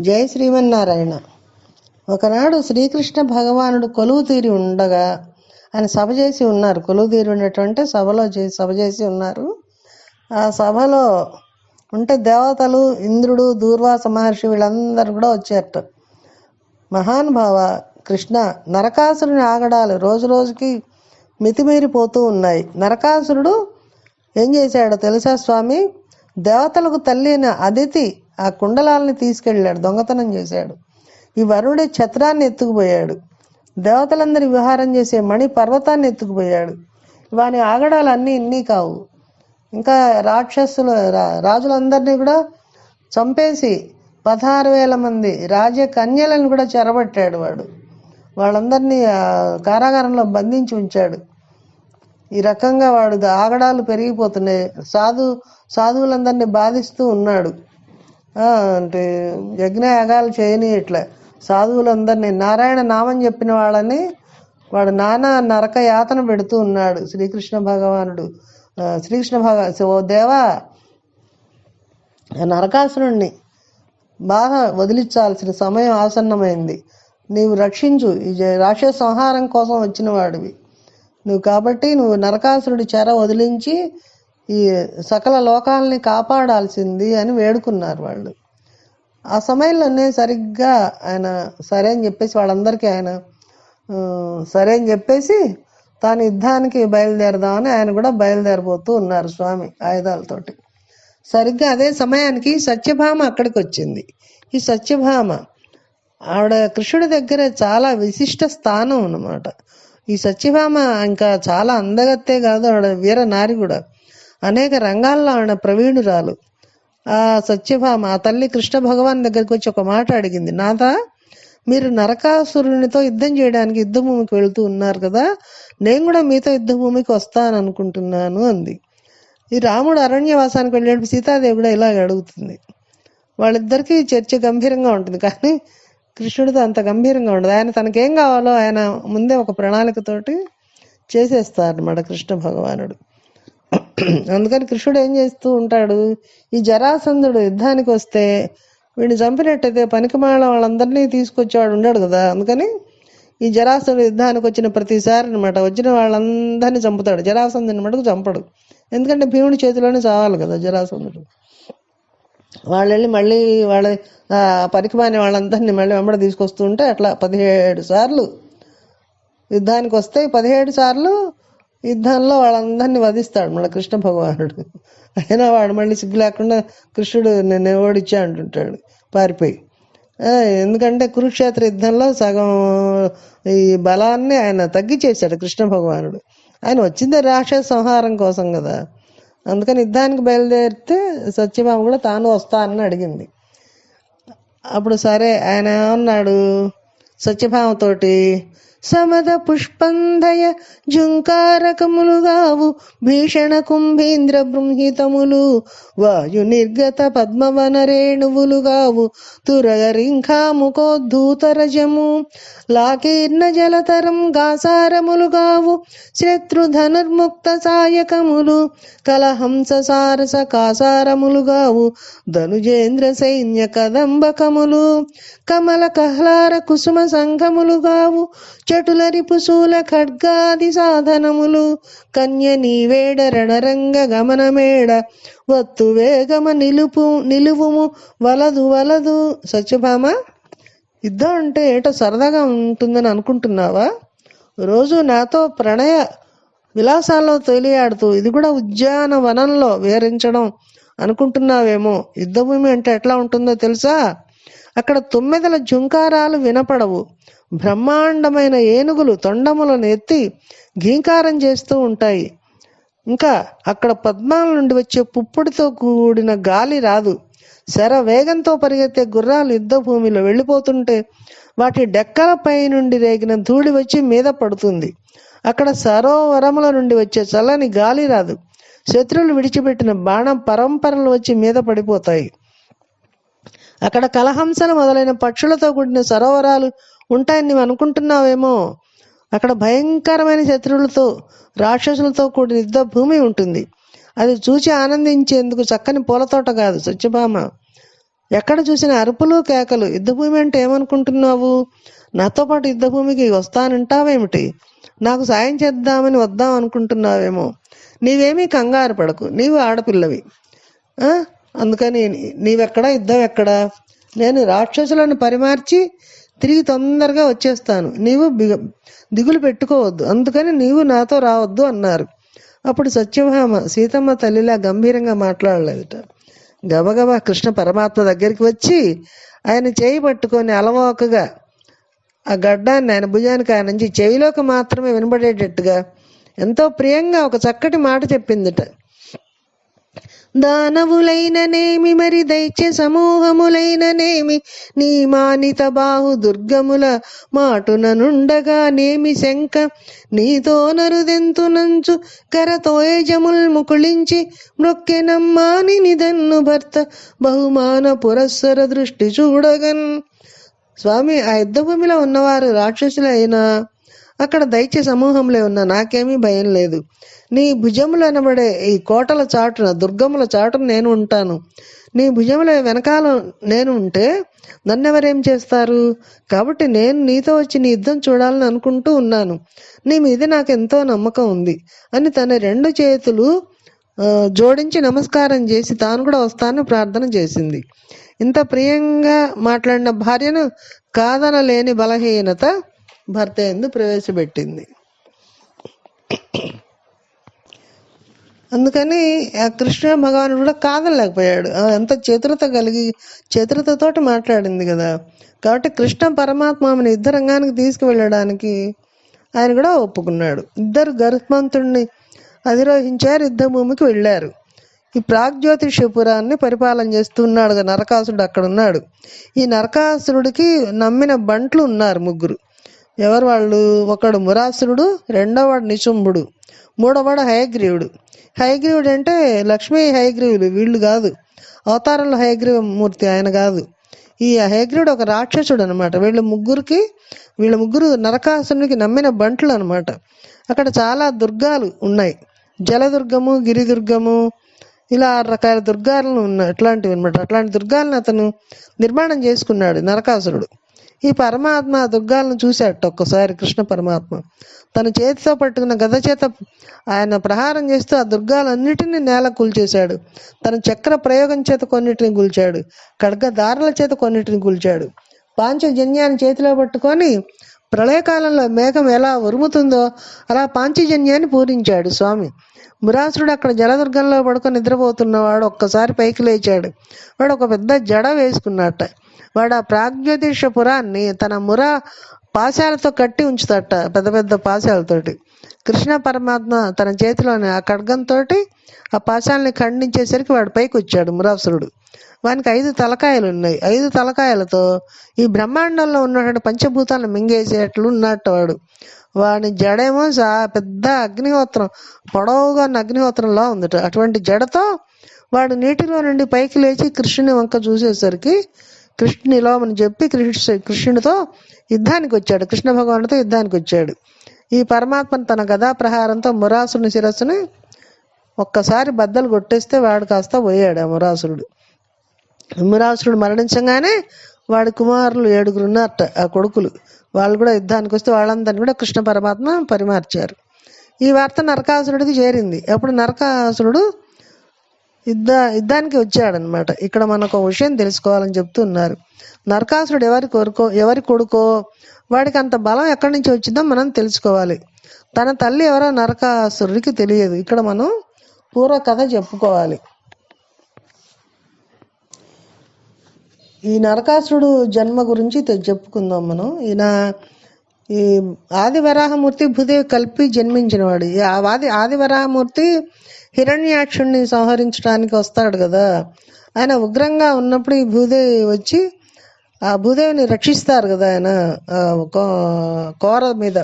జై శ్రీమన్నారాయణ. ఒకనాడు శ్రీకృష్ణ భగవానుడు కొలువు తీరి ఉండగా ఆయన సభ చేసి ఉన్నారు. కొలువు తీరి ఉన్నటువంటి సభలో చే సభ చేసి ఉన్నారు. ఆ సభలో ఉంటే దేవతలు ఇంద్రుడు దూర్వాస మహర్షి వీళ్ళందరూ కూడా వచ్చారట. మహానుభావ కృష్ణ నరకాసురుని ఆగడాలు రోజు రోజుకి మితిమీరిపోతూ ఉన్నాయి. నరకాసురుడు ఏం చేశాడో తెలుసా స్వామి? దేవతలకు తల్లి అయిన అదితి ఆ కుండలాలని తీసుకెళ్ళాడు దొంగతనం చేశాడు. ఈ వరుణుడే ఛత్రాన్ని ఎత్తుకుపోయాడు. దేవతలందరి విహారం చేసే మణి పర్వతాన్ని ఎత్తుకుపోయాడు. వాని ఆగడాలు అన్నీ ఇన్ని కావు. ఇంకా రాక్షసులు రా- రాజులందరినీ కూడా చంపేసి పదహారు వేల మంది రాజకన్యలను కూడా చెరబట్టాడు వాడు. వాళ్ళందరినీ కారాగారంలో బంధించి ఉంచాడు. ఈ రకంగా వాడు ఆగడాలు పెరిగిపోతున్నాయి. సాధు సాధువులందరినీ బాధిస్తూ ఉన్నాడు. అంటే యజ్ఞయాగాలు చేయని ఇట్లా సాధువులందరినీ నారాయణ నామం చెప్పిన వాళ్ళని వాడు నానా నరక యాతన పెడుతూ ఉన్నాడు శ్రీకృష్ణ భగవానుడు. శ్రీకృష్ణ భగవాన్ ఓ దేవా నరకాసురుణ్ణి బాగా వదిలించాల్సిన సమయం ఆసన్నమైంది. నీవు రక్షించు ఈ రాక్ష రాక్షస సంహారం కోసం వచ్చిన వాడివి. నువ్వు కాబట్టి నువ్వు నరకాసురుడి చెర వదిలించి ఈ సకల లోకాలని కాపాడాల్సింది అని వేడుకున్నారు వాళ్ళు. ఆ సమయంలోనే సరిగ్గా ఆయన సరే అని చెప్పేసి వాళ్ళందరికీ ఆయన సరే అని చెప్పేసి తాను యుద్ధానికి బయలుదేరదామని ఆయన కూడా బయలుదేరబోతూ ఉన్నారు స్వామి ఆయుధాలతోటి. సరిగ్గా అదే సమయానికి సత్యభామ అక్కడికి వచ్చింది. ఈ సత్యభామ ఆవిడ కృష్ణుడి దగ్గర చాలా విశిష్ట స్థానం అన్నమాట. ఈ సత్యభామ ఇంకా చాలా అందగత్తే కాదు ఆవిడ వీర నారి కూడా. అనేక రంగాల్లో ఆయన ప్రవీణురాలు. ఆ సత్యభామ ఆ తల్లి కృష్ణ భగవాన్ దగ్గరికి వచ్చి ఒక మాట అడిగింది. నాథ మీరు నరకాసురునితో యుద్ధం చేయడానికి యుద్ధభూమికి వెళుతూ ఉన్నారు కదా నేను కూడా మీతో యుద్ధభూమికి వస్తాను అనుకుంటున్నాను అంది. ఈ రాముడు అరణ్యవాసానికి వెళ్ళేటప్పుడు సీతాదేవి కూడా ఇలాగ అడుగుతుంది. వాళ్ళిద్దరికీ చర్చ గంభీరంగా ఉంటుంది కానీ కృష్ణుడితో అంత గంభీరంగా ఉండదు. ఆయన తనకేం కావాలో ఆయన ముందే ఒక ప్రణాళికతోటి చేసేస్తారు కృష్ణ భగవానుడు. అందుకని కృష్ణుడు ఏం చేస్తూ ఉంటాడు? ఈ జరాసంధుడు యుద్ధానికి వస్తే వీడిని చంపినట్టయితే పనికిమాల వాళ్ళందరినీ తీసుకొచ్చేవాడు ఉండాడు కదా? అందుకని ఈ జరాసంధుడు యుద్ధానికి వచ్చిన ప్రతిసారి అనమాట వచ్చిన వాళ్ళందరినీ చంపుతాడు. జరాసంధుని మటుకు చంపడు. ఎందుకంటే భీముడి చేతిలోనే చావాలి కదా జరాసంధుడు. వాళ్ళు వెళ్ళి మళ్ళీ వాళ్ళ పనికిమాని వాళ్ళందరినీ మళ్ళీ వెంబడి తీసుకొస్తూ ఉంటే అట్లా పదిహేడు సార్లు యుద్ధానికి వస్తే పదిహేడు సార్లు యుద్ధంలో వాళ్ళందరినీ వధిస్తాడు మళ్ళీ కృష్ణ భగవానుడు. అయినా వాడు మళ్ళీ సిగ్గు లేకుండా కృష్ణుడు నేను ఓడిచ్చా అంటుంటాడు. పారిపోయి. ఎందుకంటే కురుక్షేత్ర యుద్ధంలో సగం ఈ బలాన్ని ఆయన తగ్గిచేశాడు కృష్ణ భగవానుడు. ఆయన వచ్చిందే రాక్షస సంహారం కోసం కదా. అందుకని యుద్ధానికి బయలుదేరితే సత్యభామ కూడా తాను వస్తానని అడిగింది. అప్పుడు సరే ఆయన ఏమన్నాడు? సత్యభామతోటి సమద పుష్పంధయ జుంకారకములుగావు భీషణ కుంభీంద్ర బృంహితములు. వాయు నిర్గత పద్మవన రేణువులుగావు తురగరింఖాముకోద్ధూతరజము లాకీర్ణ జలతరం గాసారములుగావు శత్రుధనుర్ముక్త సాయకములు. కలహంస సారస కాసారములుగావు ధనుజేంద్ర సైన్య కదంబకములు. కమల కహ్లార కుసుమ సంఘములుగావు చటుల రిపుశూల ఖడ్గాది సాధనములు కన్య నీవేడ రణరంగ గమనమేడ వత్తు వేగమ నిలుపు నిలువుము వలదు వలదు. సత్యభామ యుద్ధం అంటే ఏటో సరదాగా ఉంటుందని అనుకుంటున్నావా? రోజు నాతో ప్రణయ విలాసాల్లో తేలియాడుతూ ఇది కూడా ఉద్యానవనంలో విహరించడం అనుకుంటున్నావేమో? యుద్ధభూమి అంటే ఎట్లా ఉంటుందో తెలుసా? అక్కడ తొమ్మిదల జుంకారాలు వినపడవు. బ్రహ్మాండమైన ఏనుగులు తొండములను ఎత్తి ఘీంకారం చేస్తూ ఉంటాయి. ఇంకా అక్కడ పద్మాల నుండి వచ్చే పుప్పుడితో కూడిన గాలి రాదు. శర వేగంతో పరిగెత్తే గుర్రాలు యుద్ధ భూమిలో వెళ్ళిపోతుంటే వాటి డెక్కలపై నుండి రేగిన ధూళి వచ్చి మీద పడుతుంది. అక్కడ సరోవరముల నుండి వచ్చే చల్లని గాలి రాదు. శత్రువులు విడిచిపెట్టిన బాణం పరంపరలు వచ్చి మీద పడిపోతాయి. అక్కడ కలహంసలు మొదలైన పక్షులతో కూడిన సరోవరాలు ఉంటాయని నువ్వు అనుకుంటున్నావేమో. అక్కడ భయంకరమైన శత్రువులతో రాక్షసులతో కూడిన యుద్ధ భూమి ఉంటుంది. అది చూసి ఆనందించేందుకు చక్కని పూలతోట కాదు సత్యభామ. ఎక్కడ చూసిన అరుపులు కేకలు యుద్ధభూమి అంటే ఏమనుకుంటున్నావు? నాతో పాటు యుద్ధభూమికి వస్తానంటావేమిటి? నాకు సాయం చేద్దామని వద్దాం అనుకుంటున్నావేమో. నీవేమీ కంగారు పడకు నీవు ఆడపిల్లవి. ఆ? అందుకని నీవెక్కడ యుద్ధం ఎక్కడ నేను రాక్షసులను పరిమార్చి తిరిగి తొందరగా వచ్చేస్తాను. నీవు దిగులు పెట్టుకోవద్దు. అందుకని నీవు నాతో రావద్దు అన్నారు. అప్పుడు సత్యభామ సీతమ్మ తల్లిలా గంభీరంగా మాట్లాడలేదుట. గబగబా కృష్ణ పరమాత్మ దగ్గరికి వచ్చి ఆయన చేయి పట్టుకొని అలవోకగా ఆ గడ్డాన్ని ఆయన భుజానికి ఆయన నుంచి చెవిలోకి మాత్రమే వినబడేటట్టుగా ఎంతో ప్రియంగా ఒక చక్కటి మాట చెప్పిందిట. దానవులైననేమి మరి దైత్య సమూహములైననేమి? నీ మానిత బాహు దుర్గముల మాటుననుండగా నేమి శంక నీతో నరుదెంతునంచు కరతోయజముల్ ముకుళించి మృక్కెనమ్మాని నిదన్ను భర్త. బహుమాన పురస్సర దృష్టి చూడగన్. స్వామి ఆ యుద్ధ భూమిలో ఉన్నవారు రాక్షసులైనా అక్కడ దైత్య సమూహంలో ఉన్న నాకేమీ భయం లేదు. నీ భుజములు అనబడే ఈ కోటల చాటున దుర్గముల చాటున నేను ఉంటాను. నీ భుజముల వెనకాల నేను ఉంటే నన్నెవరేం చేస్తారు? కాబట్టి నేను నీతో వచ్చి నీ యుద్ధం చూడాలని అనుకుంటూ ఉన్నాను. నీ మీద నాకు ఎంతో నమ్మకం ఉంది. అని తన రెండు చేతులు జోడించి నమస్కారం చేసి తాను కూడా వస్తానని ప్రార్థన చేసింది. ఇంత ప్రియంగా మాట్లాడిన భార్యను కాదనలేని బలహీనత భర్త ఎందు ప్రవేశపెట్టింది. అందుకని ఆ కృష్ణ భగవానుడు కూడా కాదలేకపోయాడు అంత ఎంత చతురత కలిగి చతురతతోటి మాట్లాడింది కదా. కాబట్టి కృష్ణ పరమాత్మ ఆమెను రంగానికి తీసుకువెళ్ళడానికి ఆయన కూడా ఒప్పుకున్నాడు. ఇద్దరు గరుత్మంతుడిని అధిరోహించారు యుద్ధ భూమికి వెళ్ళారు. ఈ ప్రాగ్జ్యోతిషపురాన్ని పరిపాలన చేస్తున్నాడు కదా నరకాసురుడు అక్కడ ఉన్నాడు. ఈ నరకాసురుడికి నమ్మిన బంట్లు ఉన్నారు ముగ్గురు. ఎవరు వాళ్ళు? ఒకడు మురాసురుడు రెండోవాడు నిశుంభుడు మూడోవాడు హయగ్రీవుడు. హయగ్రీవుడు అంటే లక్ష్మీ హయగ్రీవులు వీళ్ళు కాదు. అవతారంలో హయగ్రీవ మూర్తి ఆయన కాదు. ఈ హయగ్రీవుడు ఒక రాక్షసుడు అనమాట వీళ్ళ ముగ్గురికి వీళ్ళ ముగ్గురు నరకాసురునికి నమ్మిన బంట్లు అనమాట అక్కడ చాలా దుర్గాలు ఉన్నాయి. జలదుర్గము గిరిదుర్గము ఇలా ఆరు రకాల దుర్గాలను ఉన్నాయి అట్లాంటివి అనమాట అట్లాంటి దుర్గాలను అతను నిర్మాణం చేసుకున్నాడు నరకాసురుడు. ఈ పరమాత్మ ఆ దుర్గాలను చూశాడు ఒక్కసారి కృష్ణ పరమాత్మ. తన చేతితో పట్టుకున్న గద చేత ఆయన ప్రహారం చేస్తూ ఆ దుర్గాలన్నిటినీ నేల కూల్చేశాడు. తన చక్ర ప్రయోగం చేత కొన్నిటిని కూల్చాడు. ఖడ్గ దారుల చేత కొన్నిటిని కూల్చాడు. పాంచజన్యాన్ని చేతిలో పట్టుకొని ప్రళయకాలంలో మేఘం ఎలా ఉరుముతుందో అలా పాంచజన్యాన్ని పూరించాడు స్వామి. మురాసురుడు అక్కడ జలదుర్గంలో పడుకొని నిద్రపోతున్నవాడు ఒక్కసారి పైకి లేచాడు. వాడు ఒక పెద్ద జడ వేసుకున్నట్ట. వాడు ఆ ప్రాగ్జ్యోతిష పురాన్ని తన మురా పాశాలతో కట్టి ఉంచుతట పెద్ద పెద్ద పాశాలతోటి. కృష్ణ పరమాత్మ తన చేతిలోని ఆ ఖడ్గంతో ఆ పాశాలని ఖండించేసరికి వాడు పైకి వచ్చాడు మురాసురుడు. వానికి ఐదు తలకాయలు ఉన్నాయి. ఐదు తలకాయలతో ఈ బ్రహ్మాండంలో ఉన్నటువంటి పంచభూతాలను మింగేసేట్లు ఉన్నట్టు వాడు. వాడి జడేమో సా పెద్ద అగ్నిహోత్రం పొడవుగా ఉన్న అగ్నిహోత్రంలా ఉందట. అటువంటి జడతో వాడు నీటిలో నుండి పైకి లేచి కృష్ణుని వంక చూసేసరికి కృష్ణునిలో అని చెప్పి కృష్ణ కృష్ణుడితో యుద్ధానికి వచ్చాడు. కృష్ణ భగవానుడితో యుద్ధానికి వచ్చాడు. ఈ పరమాత్మను తన గదా ప్రహారంతో మురాసుని శిరస్సుని ఒక్కసారి బద్దలు కొట్టేస్తే వాడు కాస్త పోయాడు ఆ మురాసురుడు. మురాసురుడు మరణించగానే వాడి కుమారులు ఏడుగురు ఉన్నారట ఆ కొడుకులు. వాళ్ళు కూడా యుద్ధానికి వస్తే వాళ్ళందరినీ కూడా కృష్ణ పరమాత్మ పరిమార్చారు. ఈ వార్త నరకాసురుడికి చేరింది. అప్పుడు నరకాసురుడు యుద్ధ యుద్ధానికి వచ్చాడనమాట ఇక్కడ మనకు ఒక విషయం తెలుసుకోవాలని చెప్తున్నారు. నరకాసురుడు ఎవరి కొడుకో ఎవరి కొడుకో వాడికి అంత బలం ఎక్కడి నుంచి వచ్చిందో మనం తెలుసుకోవాలి. తన తల్లి ఎవరో నరకాసురుడికి తెలియదు. ఇక్కడ మనం పూర్వ కథ చెప్పుకోవాలి. ఈ నరకాసురుడు జన్మ గురించి తె- చెప్పుకుందాం మనం. ఈయన ఈ ఆది వరాహమూర్తి భూదేవి కలిపి జన్మించినవాడు. ఈ ఆది ఆది వరాహమూర్తి హిరణ్యాక్షుణ్ణి సంహరించడానికి వస్తాడు కదా. ఆయన ఉగ్రంగా ఉన్నప్పుడు ఈ భూదేవి వచ్చి ఆ భూదేవిని రక్షిస్తారు కదా ఆయన కో- కోర మీద.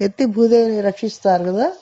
ఎత్తి భూదేవిని రక్షిస్తారు కదా.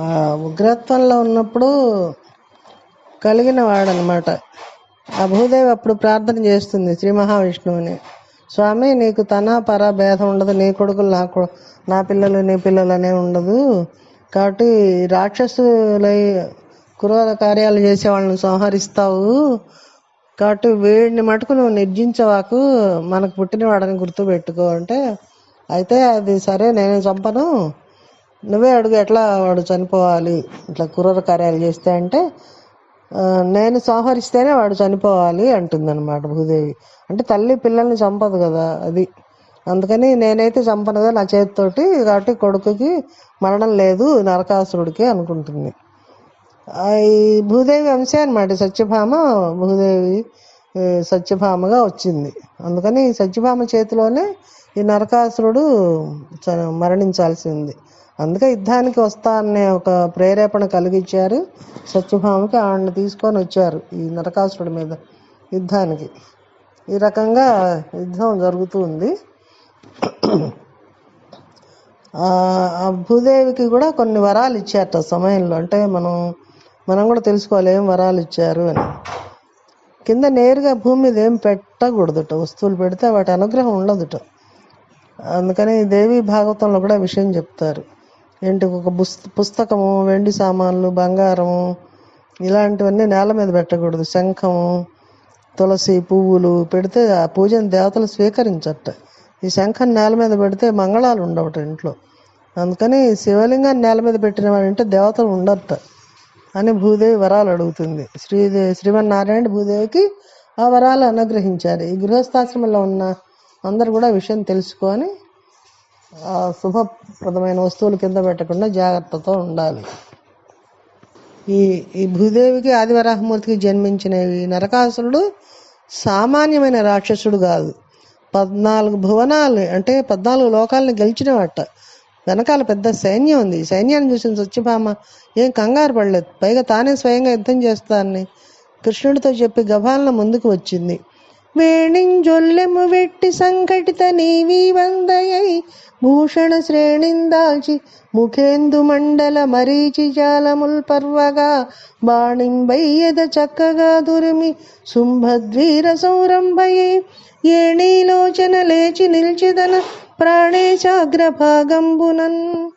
ఆ ఉగ్రత్వంలో ఉన్నప్పుడు కలిగిన వాడనమాట. ఆ భూదేవి అప్పుడు ప్రార్థన చేస్తుంది శ్రీ మహావిష్ణువుని. స్వామి నీకు తన పర భేదం ఉండదు. నీ కొడుకులు నా నా పిల్లలు నీ పిల్లలు అనే ఉండదు. కాబట్టి రాక్షసులై క్రూర కార్యాలు చేసే వాళ్ళని సంహరిస్తావు. కాబట్టి వీడిని మటుకు నువ్వు నిర్జించవాకు. మనకు పుట్టినవాడని గుర్తుపెట్టుకో అంటే అయితే అది సరే నేనే చంపను. నువ్వే అడుగు ఎట్లా వాడు చనిపోవాలి? ఇట్లా క్రూర కార్యాలు చేస్తే అంటే నేను సంహరిస్తేనే వాడు చనిపోవాలి అంటుందన్నమాట భూదేవి. అంటే తల్లి పిల్లల్ని చంపదు కదా అది. అందుకని నేనైతే చంపను కదా నా చేతితోటి కాబట్టి కొడుకుకి మరణం లేదు నరకాసురుడికి అనుకుంటుంది. ఈ భూదేవి అంశే అనమాట సత్యభామ భూదేవి సత్యభామగా వచ్చింది. అందుకని సత్యభామ చేతిలోనే ఈ నరకాసురుడు చ- మరణించాల్సింది. అందుకే యుద్ధానికి వస్తా అనే ఒక ప్రేరేపణ కలిగించారు సత్యభామకి. ఆవిడని తీసుకొని వచ్చారు ఈ నరకాసురుడి మీద యుద్ధానికి. ఈ రకంగా యుద్ధం జరుగుతూ ఉంది. ఆ భూదేవికి కూడా కొన్ని వరాలు ఇచ్చారట సమయంలో. అంటే మనం మనం కూడా తెలుసుకోవాలి ఏం వరాలు ఇచ్చారు అని. కింద నేరుగా భూమి మీద ఏం పెట్టకూడదుట. వస్తువులు పెడితే వాటి అనుగ్రహం ఉండదుట. అందుకని దేవి భాగవతంలో కూడా విషయం చెప్తారు. ఏంటి ఒక పుస్తకము వెండి సామాన్లు బంగారము ఇలాంటివన్నీ నేల మీద పెట్టకూడదు. శంఖము తులసి పువ్వులు పెడితే ఆ పూజను దేవతలు స్వీకరించట. ఈ శంఖం నేల మీద పెడితే మంగళాలు ఉండవట ఇంట్లో. అందుకని శివలింగాన్ని నేల మీద పెట్టిన వాడంటే దేవతలు ఉండట అని భూదేవి వరాలు అడుగుతుంది. శ్రీదేవి శ్రీమన్నారాయణ భూదేవికి ఆ వరాలు అనుగ్రహించారు. ఈ గృహస్థాశ్రమంలో ఉన్న అందరు కూడా విషయం తెలుసుకొని శుభప్రదమైన వస్తువులు కింద పెట్టకుండా జాగ్రత్తతో ఉండాలి. ఈ ఈ భూదేవికి ఆదివరాహమూర్తికి జన్మించినవి నరకాసురుడు సామాన్యమైన రాక్షసుడు కాదు. పద్నాలుగు భువనాలు అంటే పద్నాలుగు లోకాలను గెలిచినవాట. వెనకాల పెద్ద సైన్యం ఉంది. సైన్యాన్ని చూసిన సత్యభామ ఏం కంగారు పడలేదు. పైగా తానే స్వయంగా యుద్ధం చేస్తానని కృష్ణుడితో చెప్పి గభాలన ముందుకు వచ్చింది. వేణింజొల్లెము వెట్టి సంఘటిత నీవి వందయై భూషణ శ్రేణిందాల్చి ముఖేందు మండల మరీచి జాలముల్ పర్వగా బాణింబయ్యద చక్కగా దురిమి శుంభద్వీర సౌరంభయే. ఏణీలోచన లేచి నిల్చిదన ప్రాణేశాగ్రభాగంబునన్.